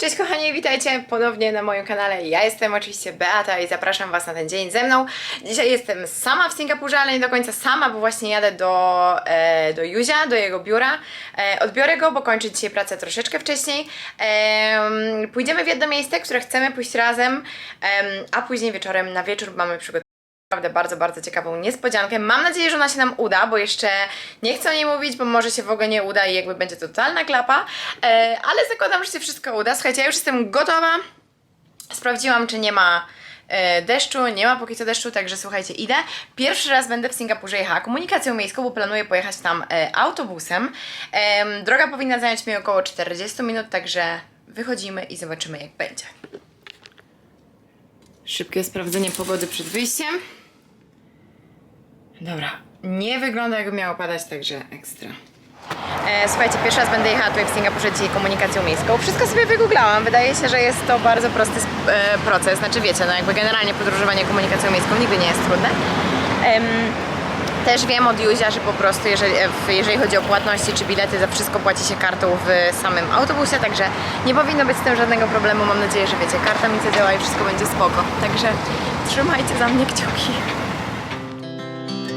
Cześć kochani, witajcie ponownie na moim kanale. Ja jestem oczywiście Beata i zapraszam Was na ten dzień ze mną. Dzisiaj jestem sama w Singapurze, ale nie do końca sama, bo właśnie jadę do, e, do Juzia, do jego biura. E, odbiorę go, bo kończy dzisiaj pracę troszeczkę wcześniej. E, pójdziemy w jedno miejsce, które chcemy pójść razem, em, a później wieczorem na wieczór mamy przygotowane naprawdę bardzo, bardzo ciekawą niespodziankę. Mam nadzieję, że ona się nam uda, bo jeszcze nie chcę o niej mówić, bo może się w ogóle nie uda i jakby będzie totalna klapa, e, ale zakładam, że się wszystko uda. Słuchajcie, ja już jestem gotowa. Sprawdziłam, czy nie ma e, deszczu, nie ma póki co deszczu, także słuchajcie, idę. Pierwszy raz będę w Singapurze jechała komunikacją miejską, bo planuję pojechać tam e, autobusem. Em, droga powinna zająć mi około 40 minut, także wychodzimy i zobaczymy jak będzie. Szybkie sprawdzenie pogody przed wyjściem. Dobra, nie wygląda jakby miało padać, także ekstra. E, słuchajcie, pierwszy raz będę jechała tutaj w Singapurze dzisiaj komunikacją miejską. Wszystko sobie wygooglałam. Wydaje się, że jest to bardzo prosty e, proces. Znaczy wiecie, no jakby generalnie podróżowanie komunikacją miejską nigdy nie jest trudne. Em, też wiem od Juzia, że po prostu jeżeli, e, jeżeli chodzi o płatności czy bilety, za wszystko płaci się kartą w samym autobusie, także nie powinno być z tym żadnego problemu. Mam nadzieję, że wiecie, karta mi zadziała i wszystko będzie spoko. Także trzymajcie za mnie kciuki.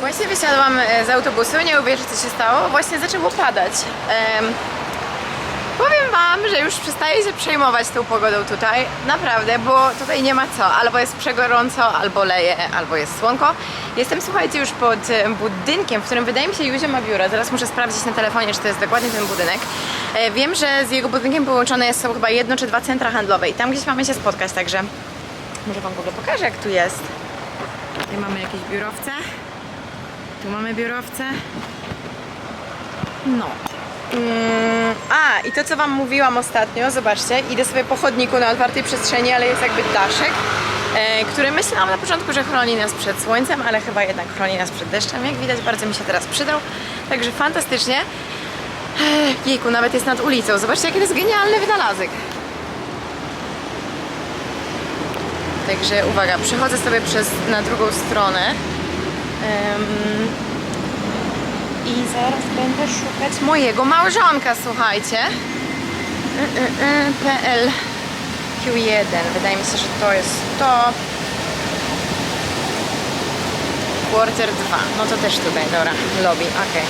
Właśnie wysiadłam e, z autobusu, nie uwierzę co się stało, właśnie zaczęło padać. Em, powiem Wam, że już przestaję się przejmować tą pogodą tutaj, naprawdę, bo tutaj nie ma co, albo jest przegorąco, albo leje, albo jest słonko. Jestem, słuchajcie, już pod e, budynkiem, w którym wydaje mi się Józio ma biuro, zaraz muszę sprawdzić na telefonie, czy to jest dokładnie ten budynek. E, wiem, że z jego budynkiem połączone są chyba jedno czy dwa centra handlowe i tam gdzieś mamy się spotkać, także może Wam w ogóle pokażę, jak tu jest. Tutaj mamy jakieś biurowce. Tu mamy biurowce. No. Mm, a, i to co Wam mówiłam ostatnio, zobaczcie, idę sobie po chodniku na otwartej przestrzeni, ale jest jakby daszek, e, który myślałam na początku, że chroni nas przed słońcem, ale chyba jednak chroni nas przed deszczem. Jak widać, bardzo mi się teraz przydał, także fantastycznie. Ech, Jejku, nawet jest nad ulicą. Zobaczcie, jaki to jest genialny wynalazek. Także uwaga, przechodzę sobie przez na drugą stronę. I zaraz będę szukać mojego małżonka, słuchajcie. Y, y, y, PL Q1. Wydaje mi się, że to jest to. Quarter 2. No to też tutaj, dobra. Lobby. Quarter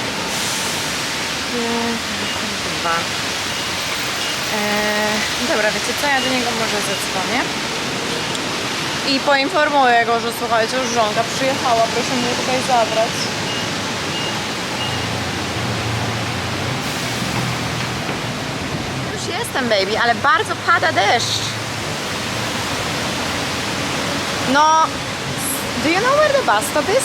2. Eee, dobra, wiecie co? Ja do niego może zadzwonię. I poinformuję go, że słuchajcie, już żonka przyjechała, proszę mnie tutaj zabrać. Już jestem, baby, ale bardzo pada deszcz. No, do you know where the bus stop is?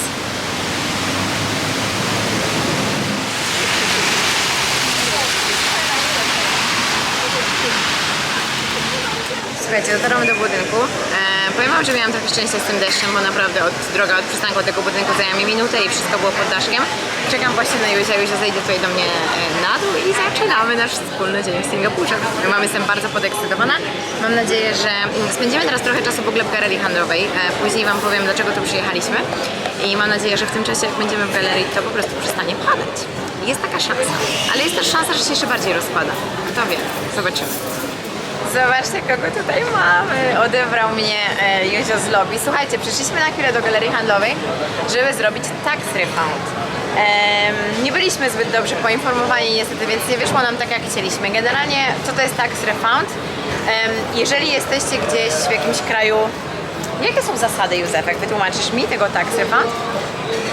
Słuchajcie, dotarłam do budynku. Powiem wam, że miałam trochę szczęścia z tym deszczem, bo naprawdę od, droga od przystanku do tego budynku zajęła mi minutę i wszystko było pod daszkiem. Czekam właśnie na Józia, Józia zejdzie tutaj do mnie e, na dół i zaczynamy nasz wspólny dzień w Singapurze. Mam, jestem bardzo podekscytowana. Mam nadzieję, że spędzimy teraz trochę czasu w ogóle w galerii handlowej. E, później wam powiem, dlaczego tu przyjechaliśmy. I mam nadzieję, że w tym czasie, jak będziemy w galerii, to po prostu przestanie padać. Jest taka szansa. Ale jest też szansa, że się jeszcze bardziej rozpada. Kto wie? Zobaczymy. Zobaczcie, kogo tutaj mamy. Odebrał mnie e, Józio z lobby. Słuchajcie, przyszliśmy na chwilę do galerii handlowej, żeby zrobić tax refund. Nie byliśmy zbyt dobrze poinformowani niestety, więc nie wyszło nam tak jak chcieliśmy. Generalnie, co to jest tax refund? Jeżeli jesteście gdzieś w jakimś kraju... Jakie są zasady, Józef? Jak wytłumaczysz mi tego tax refund?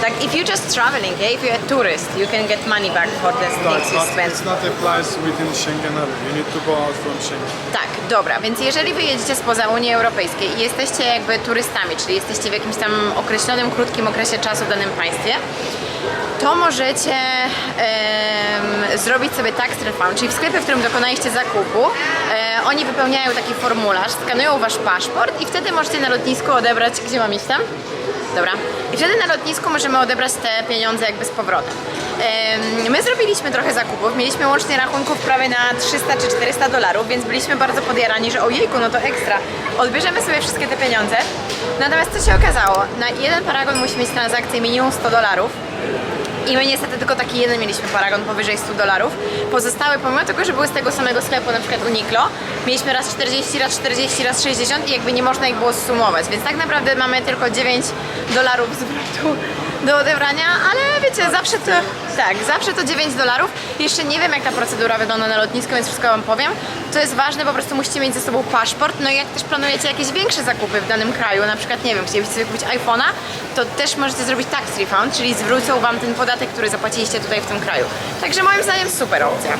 Tak, if you're just traveling, yeah? if you're a tourist, you can get money back for the No, things you not, spend. it's not applies within Schengen area. You need to go out from Schengen. Tak, dobra, więc jeżeli wyjedziecie spoza Unii Europejskiej i jesteście jakby turystami, czyli jesteście w jakimś tam określonym, krótkim okresie czasu w danym państwie, to możecie em, zrobić sobie tax refund, czyli w sklepie, w którym dokonaliście zakupu, e, oni wypełniają taki formularz, skanują wasz paszport i wtedy możecie na lotnisku odebrać, gdzie mam iść tam? Dobra. I wtedy na lotnisku możemy odebrać te pieniądze jakby z powrotem. Em, My zrobiliśmy trochę zakupów, mieliśmy łącznie rachunków prawie na 300 czy 400 dolarów, więc byliśmy bardzo podjarani, że ojejku, no to ekstra. Odbierzemy sobie wszystkie te pieniądze. Natomiast co się okazało? Na jeden paragon musi mieć transakcję minimum 100 dolarów. I my niestety tylko taki jeden mieliśmy paragon powyżej 100 dolarów. Pozostałe, pomimo tego, że były z tego samego sklepu, na przykład Uniqlo, mieliśmy raz 40, raz 40, raz 60 i jakby nie można ich było zsumować. Więc tak naprawdę mamy tylko 9 dolarów zwrotu do odebrania, ale wiecie, zawsze to, tak, zawsze to 9 dolarów. Jeszcze nie wiem, jak ta procedura wygląda na lotnisku, więc wszystko Wam powiem. Co jest ważne, po prostu musicie mieć ze sobą paszport. No i jak też planujecie jakieś większe zakupy w danym kraju, na przykład, nie wiem, chcielibyście sobie kupić iPhone'a, to też możecie zrobić tax refund, czyli zwrócą Wam ten podatek, który zapłaciliście tutaj w tym kraju. Także moim zdaniem super opcja.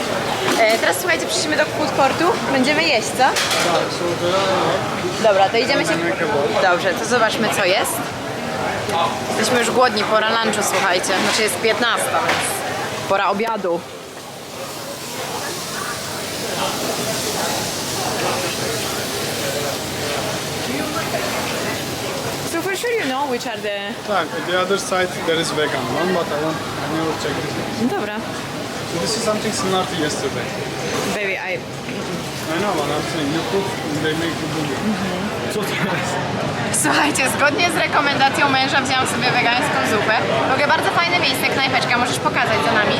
E, teraz słuchajcie, przyszliśmy do food courtu, będziemy jeść, co? Tak, Dobra, to idziemy się... Dobrze, to zobaczmy, co jest. Jesteśmy już głodni, pora lunchu, słuchajcie. Znaczy jest 15, więc pora obiadu. So for sure you know which are the... Tak, at the other side there is vegan one, but I want I never checked it. Dobra. So this is something similar to yesterday. Baby, I... I know what I'm saying. You cook and they make you do it. Co to jest? Słuchajcie, zgodnie z rekomendacją męża wzięłam sobie wegańską zupę. W ogóle bardzo fajne miejsce, knajpeczka, możesz pokazać za nami.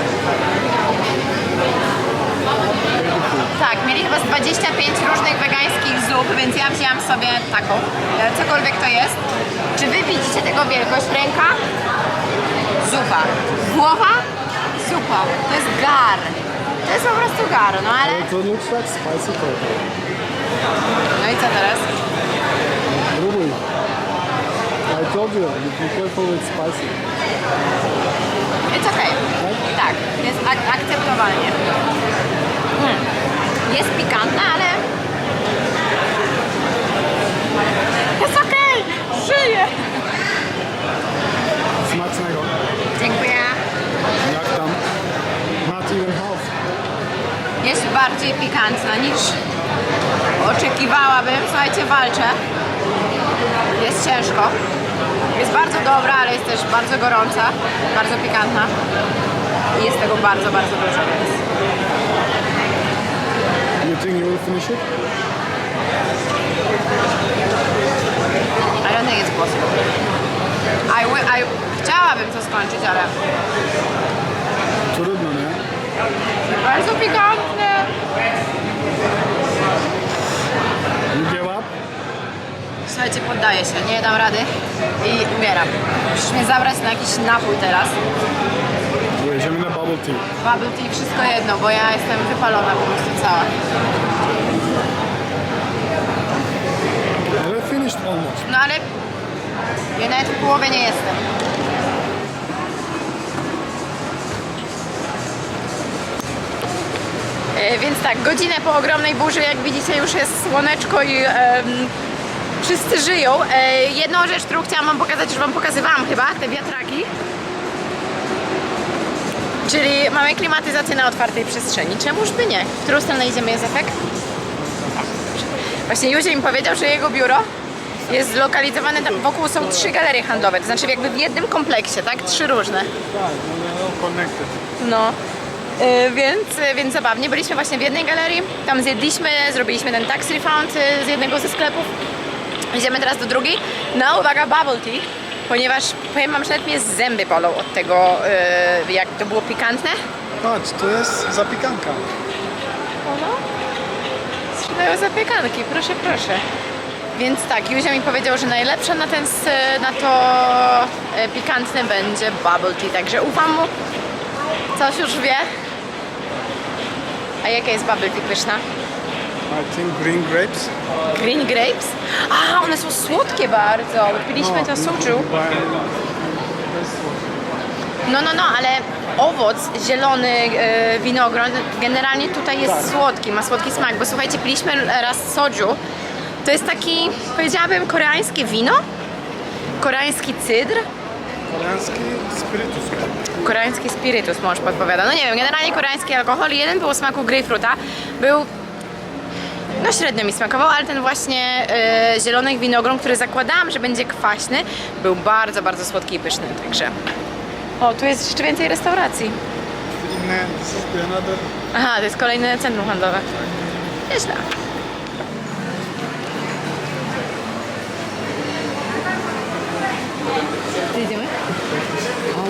Tak, mieli chyba z 25 różnych wegańskich zup, więc ja wzięłam sobie taką, e, cokolwiek to jest. Czy wy widzicie tego wielkość? Ręka? Zupa. Głowa? Zupa. To jest gar. To jest po prostu gar, no ale... To looks like spicy pepper. No i co teraz? Próbuj. I told you, you be careful with spicy. Jest okej. Tak, jest ak- akceptowalnie. Mm. Jest pikantna, ale... Jest okej! Żyję! Smacznego. Dziękuję. Jak tam? Not even half. Jest bardziej pikantna niż oczekiwałabym. Słuchajcie, walczę. Jest ciężko. Jest bardzo dobra, ale jest też bardzo gorąca, bardzo pikantna. I jest tego bardzo, bardzo dużo, więc... You think you will finish it? I don't think it's possible. I, wi- I chciałabym to skończyć, ale Trudno, nie? bardzo pikantne. Give up? Słuchajcie, poddaję się, nie dam rady i umieram. Musisz mnie zabrać na jakiś napój teraz. Jedziemy na bubble tea. Bubble tea, wszystko jedno, bo ja jestem wypalona po prostu cała. Ale finished almost. No ale ja nawet w połowie nie jestem. Więc tak, godzinę po ogromnej burzy, jak widzicie, już jest słoneczko i em, wszyscy żyją. E, jedną rzecz, którą chciałam wam pokazać, już wam pokazywałam chyba, te wiatraki. Czyli mamy klimatyzację na otwartej przestrzeni. Czemuż by nie? W którą stronę idziemy, Józefek? Właśnie Józio mi powiedział, że jego biuro jest zlokalizowane, tam wokół są trzy galerie handlowe, to znaczy jakby w jednym kompleksie, tak? Trzy różne. Tak, no, więc, y, więc zabawnie. Byliśmy właśnie w jednej galerii, tam zjedliśmy, zrobiliśmy ten tax refund y, z jednego ze sklepów. Idziemy teraz do drugiej. No uwaga, bubble tea, ponieważ powiem wam, że nawet mnie zęby bolą od tego, jak to było pikantne. Patrz, to jest zapiekanka. Ono? Sprzedają zapiekanki, proszę, proszę. Więc tak, Józia mi powiedział, że najlepsze na, ten, na to e, pikantne będzie bubble tea, także ufam mu. Coś już wie. A jaka jest bubble tea pyszna? I think green grapes. Green grapes? A, one są słodkie bardzo. Piliśmy to soju. No, no, no, ale owoc, zielony e, winogron, generalnie tutaj jest słodki, ma słodki smak, bo słuchajcie, piliśmy raz soju. To jest taki, powiedziałabym, koreańskie wino? Koreański cydr? Koreański spirytus. Koreański spirytus mąż podpowiada. No nie wiem, generalnie koreański alkohol. Jeden był o smaku grejpfruta. Był no średnio mi smakował, ale ten właśnie e, zielony winogron, który zakładałam, że będzie kwaśny, był bardzo, bardzo słodki i pyszny, także... O, tu jest jeszcze więcej restauracji. Inne. Aha, to jest kolejne centrum handlowe. Nieźle. Gdzie idziemy?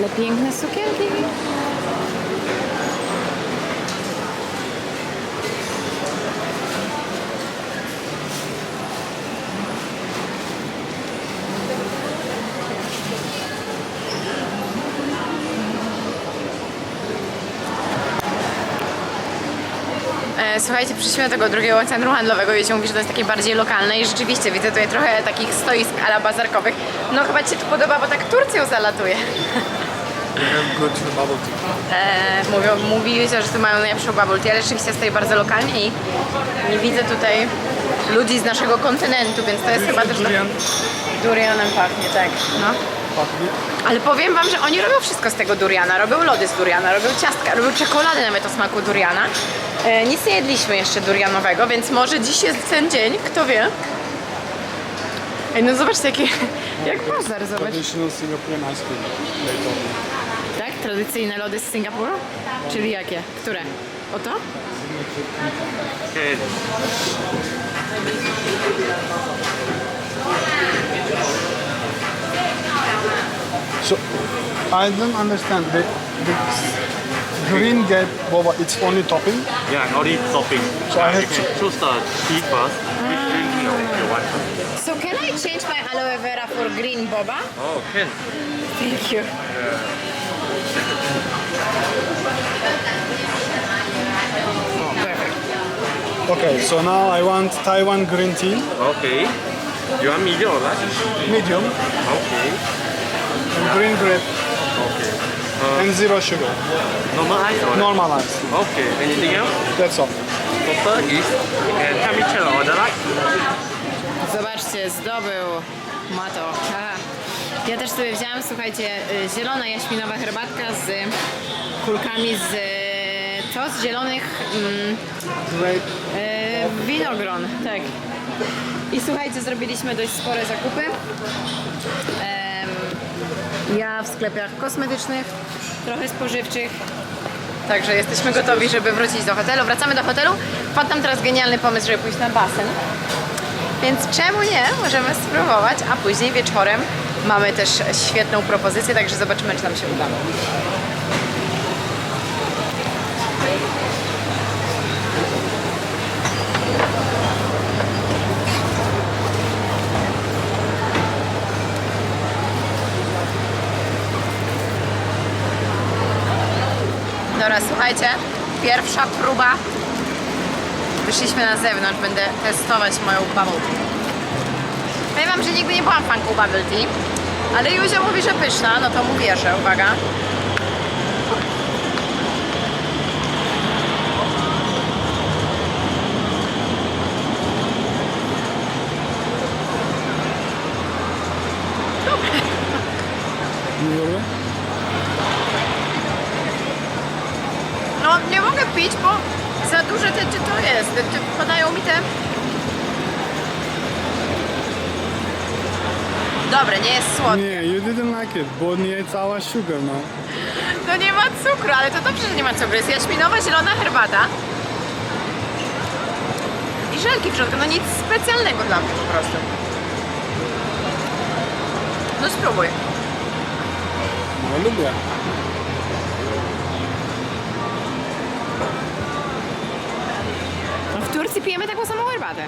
Ale piękne sukienki. E, Słuchajcie, przyszliśmy do tego drugiego centrum handlowego się mówi, że to jest takie bardziej lokalne i rzeczywiście widzę tutaj trochę takich stoisk ala bazarkowych. No chyba Ci się tu podoba, bo tak Turcją zalatuje. E, mówią, mówili, że tu mają najlepszą bubble tea, ale rzeczywiście stoi bardzo lokalnie i nie widzę tutaj ludzi z naszego kontynentu, więc to jest chyba też... Durian. Durianem pachnie, tak. No. Pachnie. Ale powiem wam, że oni robią wszystko z tego duriana. Robią lody z duriana, robią ciastka, robią czekoladę nawet o smaku duriana. E, nic nie jedliśmy jeszcze durianowego, więc może dziś jest ten dzień, kto wie. Ej, no zobaczcie, jakie, jak bazar, zobacz. Traditional Singaporean ice cream. Tradycyjne lody z Singapuru? Czyli jakie? Które? Oto? So, I don't understand. The, the green get boba, it's only topping. Yeah, only topping. So I have you can choose the tea first. Which drink you, you want? So can I change my aloe vera for green boba? Oh, can. Thank you. Perfect. Oh, okay, so now I want Taiwan green tea, Okay. You want medium or large? medium, Okay. and green grape, Okay. Uh, and zero sugar. Normal ice or Normal ice. Okay. Anything else? That's all. Total is you can help me check the order right? Zobaczcie, zdobył Mato. Ja też sobie wzięłam, słuchajcie, y, zielona jaśminowa herbatka z kulkami z... Co? Z zielonych mm, e, winogron, tak. I słuchajcie, zrobiliśmy dość spore zakupy. Em, ja w sklepach kosmetycznych, trochę spożywczych. Także jesteśmy gotowi, żeby wrócić do hotelu. Wracamy do hotelu. Wpadł nam teraz genialny pomysł, żeby pójść na basen. Więc czemu nie? Możemy spróbować, a później wieczorem mamy też świetną propozycję, także zobaczymy, czy nam się uda. Dobra, słuchajcie, pierwsza próba. Wyszliśmy na zewnątrz, będę testować moją bubble tea. Powiem wam, że nigdy nie byłam fanką bubble tea, ale Józia mówi, że pyszna, no to mu wierzę, uwaga. Dobra. No nie mogę pić, bo za duże te, czy to jest, te, te, podają mi te... Dobre, nie jest słodkie. Nie, you didn't like it, bo nie cała sugar, no. No nie ma cukru, ale to dobrze, że nie ma cukru. Jest jaśminowa, zielona herbata. I żelki w środku, no nic specjalnego dla mnie po prostu. No spróbuj. No lubię. No w Turcji pijemy taką samą herbatę.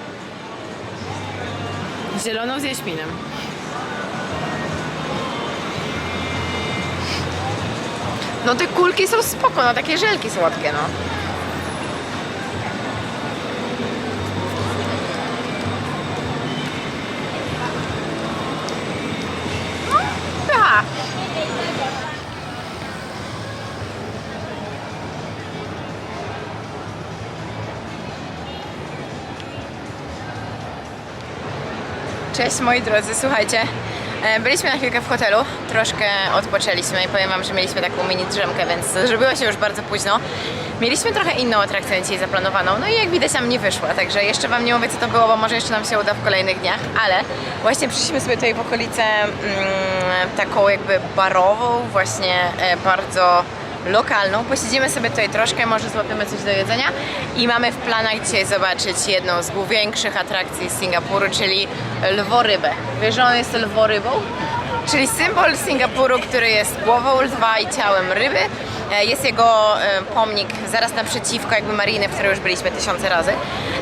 Zieloną z jaśminem. No te kulki są spoko, no takie żelki słodkie, no. No. Cześć moi drodzy, słuchajcie. E, Byliśmy na chwilkę w hotelu, troszkę odpoczęliśmy i powiem Wam, że mieliśmy taką mini drzemkę, więc zrobiło się już bardzo późno. Mieliśmy trochę inną atrakcję dzisiaj zaplanowaną, no i jak widać nam nie wyszła, także jeszcze Wam nie mówię co to było, bo może jeszcze nam się uda w kolejnych dniach, ale właśnie przyszliśmy sobie tutaj w okolicę mm, taką jakby barową, właśnie e, bardzo lokalną. Posiedzimy sobie tutaj troszkę, może złapiemy coś do jedzenia i mamy w planach dzisiaj zobaczyć jedną z większych atrakcji Singapuru, czyli lworybę. Wiesz, że on jest lworybą? Czyli symbol Singapuru, który jest głową lwa i ciałem ryby. E, Jest jego e, pomnik zaraz naprzeciwko jakby mariny, w której już byliśmy tysiące razy.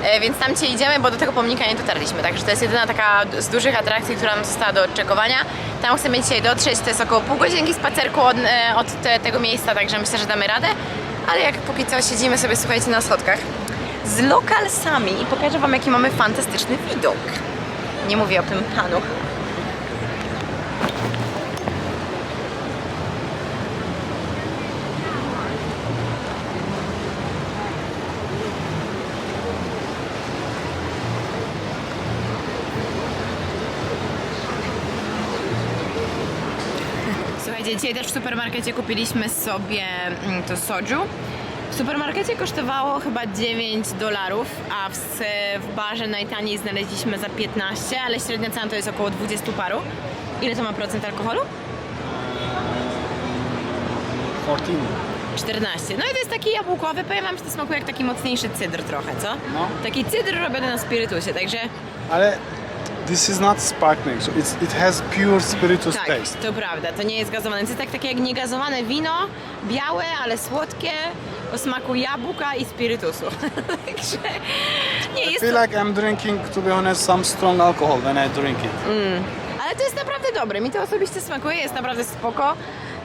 E, Więc tam cię idziemy, bo do tego pomnika nie dotarliśmy. Także to jest jedyna taka z dużych atrakcji, która nam została do odczekowania. Tam chcemy dzisiaj dotrzeć, to jest około pół godzinki spacerku od, od te, tego miejsca, także myślę, że damy radę. Ale jak póki co siedzimy sobie, słuchajcie, na schodkach z lokalsami i pokażę wam, jaki mamy fantastyczny widok. Nie mówię o tym panu. Dzisiaj też w supermarkecie kupiliśmy sobie mm, to soju. W supermarkecie kosztowało chyba 9 dolarów, a w, w barze najtaniej znaleźliśmy za 15, ale średnia cena to jest około 20 paru. Ile to ma procent alkoholu? 14. 14. No i to jest taki jabłkowy, powiem wam, że to smakuje jak taki mocniejszy cydr trochę, co? No. Taki cydr robiony na spirytusie, także Ale this is not sparkling, so it's, it has pure spiritus tak, taste. to prawda, to nie jest gazowane. To jest tak, takie jak niegazowane wino, białe, ale słodkie, o smaku jabłka i spirytusu. Także nie I jest feel to... like I'm drinking, to be honest, some strong alcohol when I drink it. Ale to jest naprawdę dobre. Mi to osobiście smakuje, jest naprawdę spoko.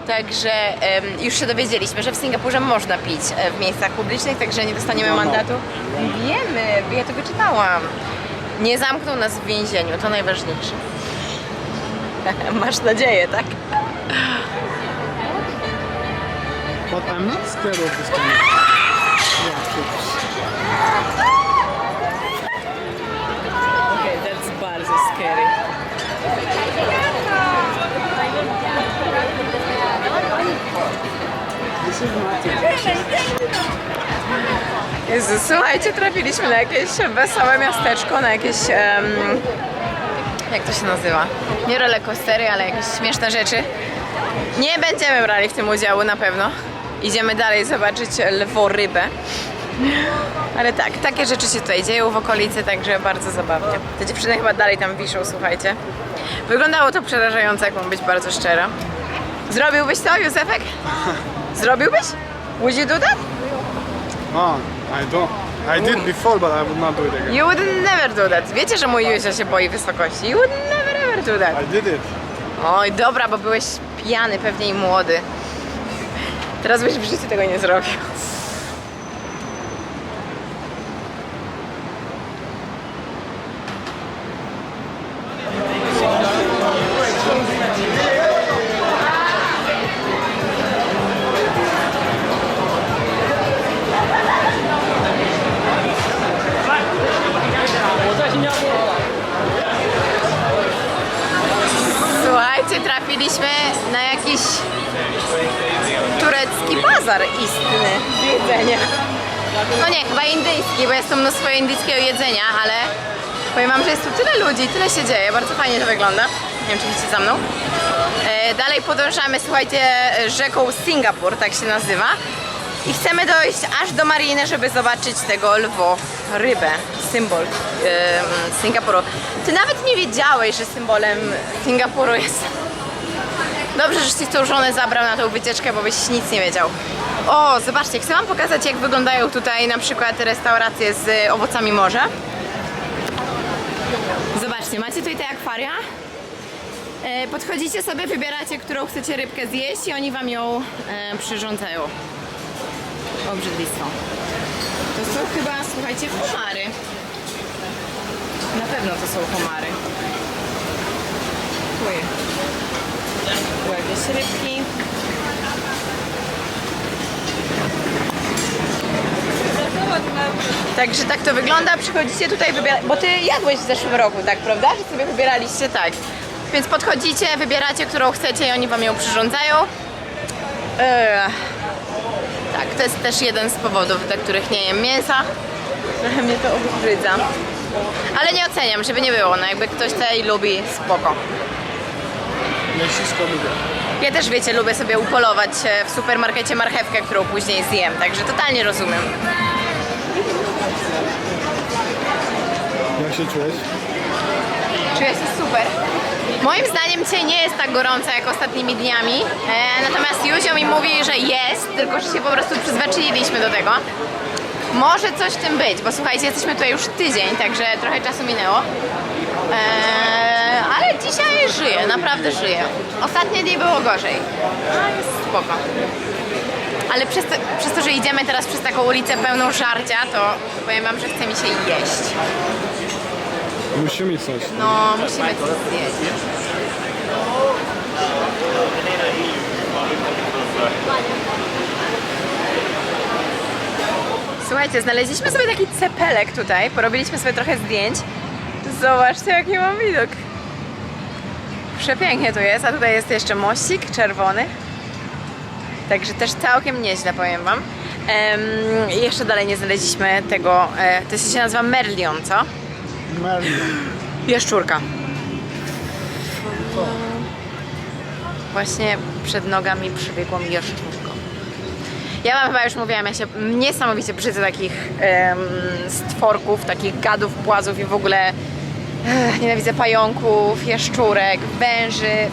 Także em, już się dowiedzieliśmy, że w Singapurze można pić e, w miejscach publicznych, także nie dostaniemy No, no. mandatu. Wiemy, ja to wyczytałam. Nie zamkną nas w więzieniu, to najważniejsze. Masz nadzieję, tak? But I'm not scared of this kind of Okej, that's bardzo scary. This is nothing. Jezu, słuchajcie, trafiliśmy na jakieś wesołe miasteczko, na jakieś... em, jak to się nazywa? Nie rollercoastery, ale jakieś śmieszne rzeczy. Nie będziemy brali w tym udziału na pewno. Idziemy dalej zobaczyć lworybę. Ale tak, takie rzeczy się tutaj dzieją w okolicy, także bardzo zabawnie. Te dziewczyny chyba dalej tam wiszą, słuchajcie. Wyglądało to przerażająco, jak mam być bardzo szczera. Zrobiłbyś to, Józefek? Zrobiłbyś? Would you do that? No, I don't. I did before, but I would not do it again. You would never do that. Wiecie, że mój Józio się boi wysokości. You would never ever do that. I did it. Oj, dobra, bo byłeś pijany pewnie i młody. Teraz byś w życiu tego nie zrobił. Jest tu mnóstwo indyjskiego jedzenia, ale powiem wam, że jest tu tyle ludzi, tyle się dzieje, bardzo fajnie to wygląda. Nie wiem, czy widzicie za mną. E, dalej podążamy, słuchajcie, rzeką Singapur, tak się nazywa. I chcemy dojść aż do mariny, żeby zobaczyć tego lwo, rybę, symbol em, Singapuru. Ty nawet nie wiedziałeś, że symbolem Singapuru jest Dobrze, że ci tą żonę zabrał na tą wycieczkę, bo byś nic nie wiedział. O, zobaczcie, chcę wam pokazać, jak wyglądają tutaj na przykład restauracje z owocami morza. Zobaczcie, macie tutaj te akwaria. E, Podchodzicie sobie, wybieracie, którą chcecie rybkę zjeść i oni wam ją e, przyrządzają. Obrzydlistwo. To są chyba, słuchajcie, homary. Na pewno to są homary. Oj. Tu jakieś rybki. Także tak to wygląda. Przychodzicie tutaj, bo ty jadłeś w zeszłym roku, tak, prawda? Że sobie wybieraliście tak. Więc podchodzicie, wybieracie, którą chcecie i oni wam ją przyrządzają. Eee, tak, to jest też jeden z powodów, dla których nie jem mięsa. Trochę mnie to obrydza. Ale nie oceniam, żeby nie było. No jakby ktoś tutaj lubi, spoko. Lubię. Ja też, wiecie, lubię sobie upolować e, w supermarkecie marchewkę, którą później zjem, także totalnie rozumiem. Jak się czujesz? Czuję się super. Moim zdaniem dzisiaj nie jest tak gorąco jak ostatnimi dniami, e, natomiast Józio mi mówi, że jest, tylko że się po prostu przyzwyczailiśmy do tego. Może coś w tym być, bo słuchajcie, jesteśmy tutaj już tydzień, także trochę czasu minęło. E, ale dzisiaj żyję, naprawdę żyję. Ostatnie dni było gorzej. A jest spoko. Ale przez to, przez to, że idziemy teraz przez taką ulicę pełną żarcia, to powiem wam, że chce mi się jeść. Musimy coś. No, musimy coś zjeść. Słuchajcie, znaleźliśmy sobie taki cepelek tutaj, porobiliśmy sobie trochę zdjęć. Zobaczcie, jaki mam widok. Przepięknie tu jest, a tutaj jest jeszcze mościk czerwony. Także też całkiem nieźle, powiem Wam. I jeszcze dalej nie znaleźliśmy tego, e, to się nazywa Merlion, co? Merlin. Jaszczurka. Właśnie przed nogami przybiegłam jaszczurką. Ja wam chyba już mówiłam, ja się niesamowicie brzydzę takich em, stworków, takich gadów, płazów i w ogóle ech, nienawidzę pająków, jaszczurek, węży. Mm.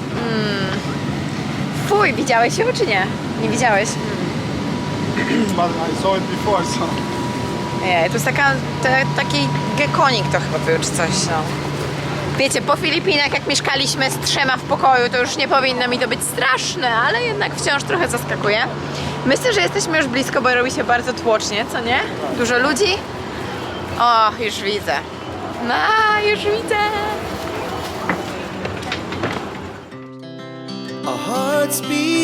Fuj, widziałeś ją czy nie? Nie widziałeś? But I saw it before, so... Nie, to jest taka, te, taki gekonik to chyba był, czy coś, no. Wiecie, po Filipinach jak mieszkaliśmy z trzema w pokoju, to już nie powinno mi to być straszne, ale jednak wciąż trochę zaskakuje. Myślę, że jesteśmy już blisko, bo robi się bardzo tłocznie, co nie? Dużo ludzi. O, już widzę. No, już widzę. Our hearts beat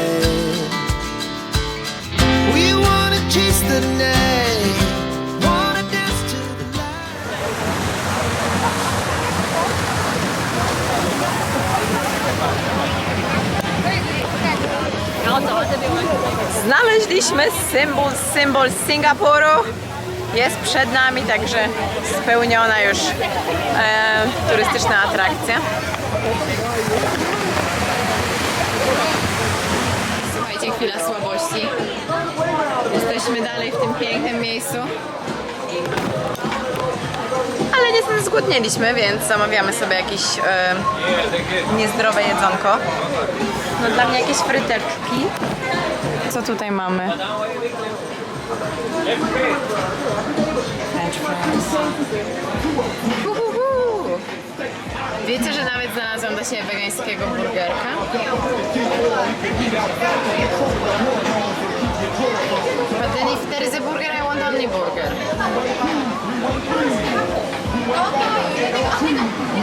Znaleźliśmy symbol, symbol Singapuru. Jest przed nami, także spełniona już e, turystyczna atrakcja. Słuchajcie, chwila słabości. Jesteśmy dalej w tym pięknym miejscu. Ale niestety zgłodnieliśmy, więc zamawiamy sobie jakieś niezdrowe jedzonko. No dla mnie jakieś fryteczki. Co tutaj mamy? Wiecie, że nawet znalazłam dla siebie wegańskiego burgerka? Then if there is a burger, I want only burger.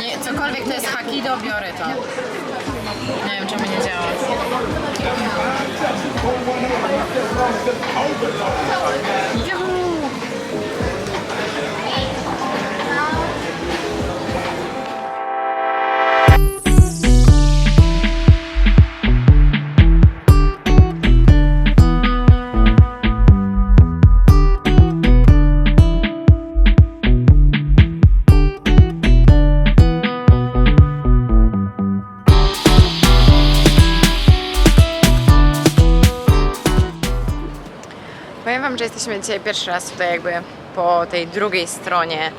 Nie, cokolwiek to jest hakido, biorę to. Nie wiem, czemu nie działa. Jesteśmy dzisiaj pierwszy raz tutaj jakby po tej drugiej stronie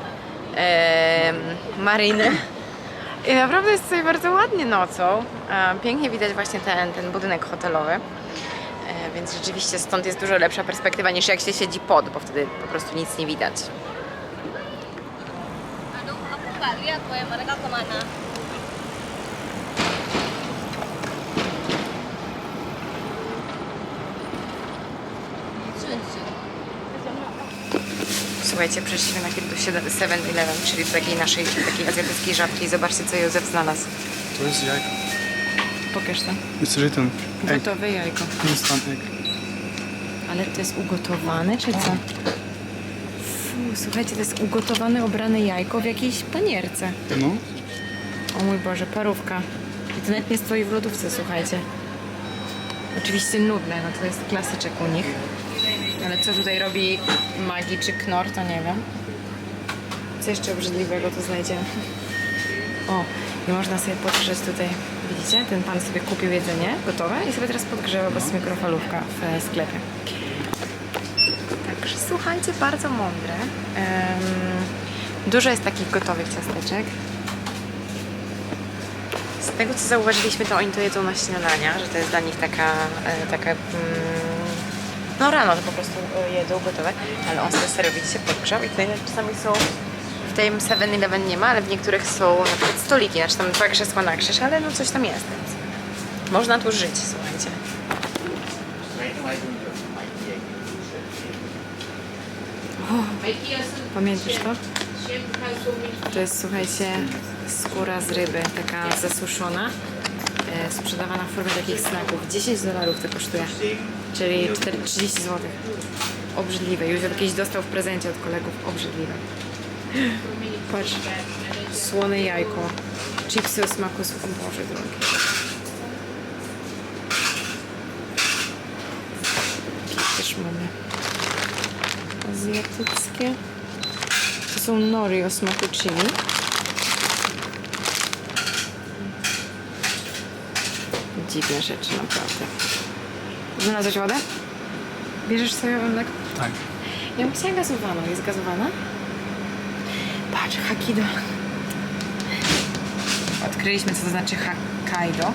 em, mariny. I naprawdę jest tutaj bardzo ładnie nocą. Pięknie widać właśnie ten, ten budynek hotelowy. E, Więc rzeczywiście stąd jest dużo lepsza perspektywa niż jak się siedzi pod, bo wtedy po prostu nic nie widać. Słuchajcie, przeszliśmy najpierw do 7-Eleven, czyli do takiej naszej, takiej azjatyckiej żabki. Zobaczcie, co Józef znalazł. To jest jajko. Pokaż to. It's written egg. Gotowe jajko. Instant egg. Ale to jest ugotowane, czy co? Fu, słuchajcie, to jest ugotowane, obrane jajko w jakiejś panierce. No. O mój Boże, parówka. I to nawet nie stoi w lodówce, słuchajcie. Oczywiście nudle, no to jest klasyczek u nich. Ale co tutaj robi Magi czy Knor, to nie wiem. Co jeszcze obrzydliwego to znajdziemy. O, i można sobie podgrzeć tutaj. Widzicie? Ten pan sobie kupił jedzenie gotowe i sobie teraz podgrzewa, bo jest mikrofalówka w sklepie. Także słuchajcie, bardzo mądre. Em, dużo jest takich gotowych ciasteczek. Z tego co zauważyliśmy, to oni to jedzą na śniadania, że to jest dla nich taka, e, taka mm, no rano to po prostu e, jedzą gotowe, ale on sobie serio, widzicie, podgrzał i tutaj czasami są, w tym 7-Eleven nie ma, ale w niektórych są na przykład stoliki, znaczy tam dwa krzesła na krzyż, ale no coś tam jest, więc można tu żyć, słuchajcie. Pamiętasz to? To jest, słuchajcie, skóra z ryby, taka zasuszona, sprzedawana w formie takich snaków. 10 dolarów to kosztuje, czyli 4, 30 zł. Obrzydliwe. Józef kiedyś dostał w prezencie od kolegów. Obrzydliwe. Patrz, słone jajko, chipsy o smaku. O Boże drogi. Też mamy azjatyckie. To są nori o smaku chili. Dziwne rzeczy, naprawdę. Znalazłeś wodę? Bierzesz sojowe mleko? Tak. Ja bym chciała gazowaną. Jest gazowana? Patrz, Hakido. Odkryliśmy, co to znaczy Hokkaido. Em,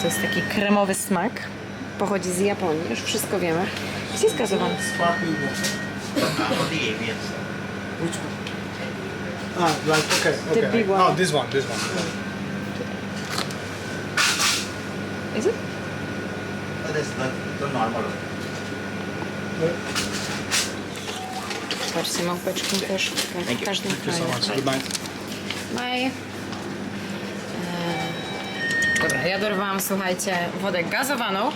To jest taki kremowy smak. Pochodzi z Japonii. Już wszystko wiemy. Gdzie jest gazowana? Which one? Ah, like okay, okay. big one. Oh, this one, this one. Is it? That is the, the normal one. Patrzcie, małpeczki też w każdym Thank you so kraju. much. Good night. Bye. Eee, Dobra, ja dorwałam, słuchajcie, wodę gazowaną.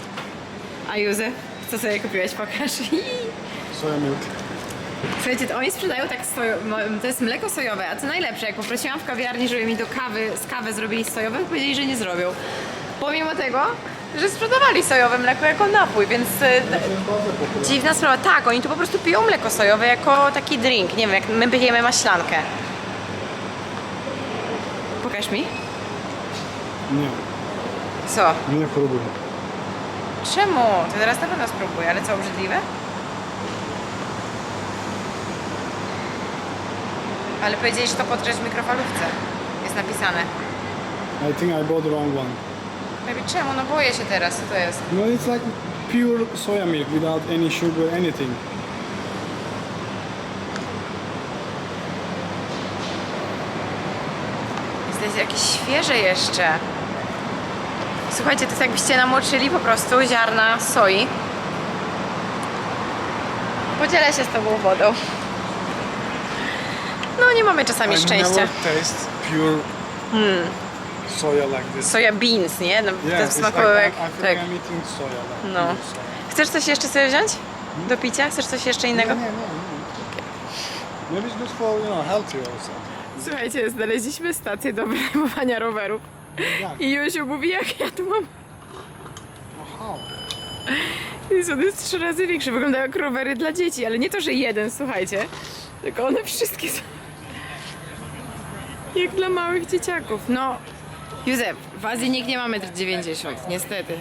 A Józef, co sobie kupiłeś? Pokaż. Soya milk. Słuchajcie, to oni sprzedają tak sojo, to jest mleko sojowe, a co najlepsze, jak poprosiłam w kawiarni, żeby mi do kawy, z kawy zrobili sojowe, powiedzieli, że nie zrobią. Pomimo tego, że sprzedawali sojowe mleko jako napój, więc e, dziwna sprawa. Tak, oni tu po prostu piją mleko sojowe jako taki drink, nie wiem, jak my pijemy maślankę. Pokaż mi. Nie, Co? nie próbuję. Czemu? To teraz na pewno spróbuję, ale co, obrzydliwe? Ale powiedzieli, że to w mikrofalówce. Jest napisane. I think I bought the wrong one. Baby, czemu? No boję się teraz, co to jest? No, it's like pure soya milk without any sugar, anything. Jest jakieś świeże jeszcze. Słuchajcie, to jest jakbyście namoczyli po prostu ziarna soi. Podzielę się z tobą wodą. No, nie mamy czasami I szczęścia. never taste pure soya like this. Soja beans, nie? No, to smakowało like, jak... I, I feel Tak. I'm eating soya. Like No. soya. Chcesz coś jeszcze sobie wziąć? Do picia? Chcesz coś jeszcze innego? Nie, nie, nie. Maybe it's good for, you know, healthy also. Słuchajcie, znaleźliśmy stację do wynajmowania rowerów. Jak? I Józiu mówi, jak ja tu mam... How? Jezu, on jest trzy razy większy. Wyglądają jak rowery dla dzieci, ale nie to, że jeden, słuchajcie. Tylko one wszystkie są... Jak dla małych dzieciaków. No, Józef, w Azji nikt nie ma 1,90 m, niestety.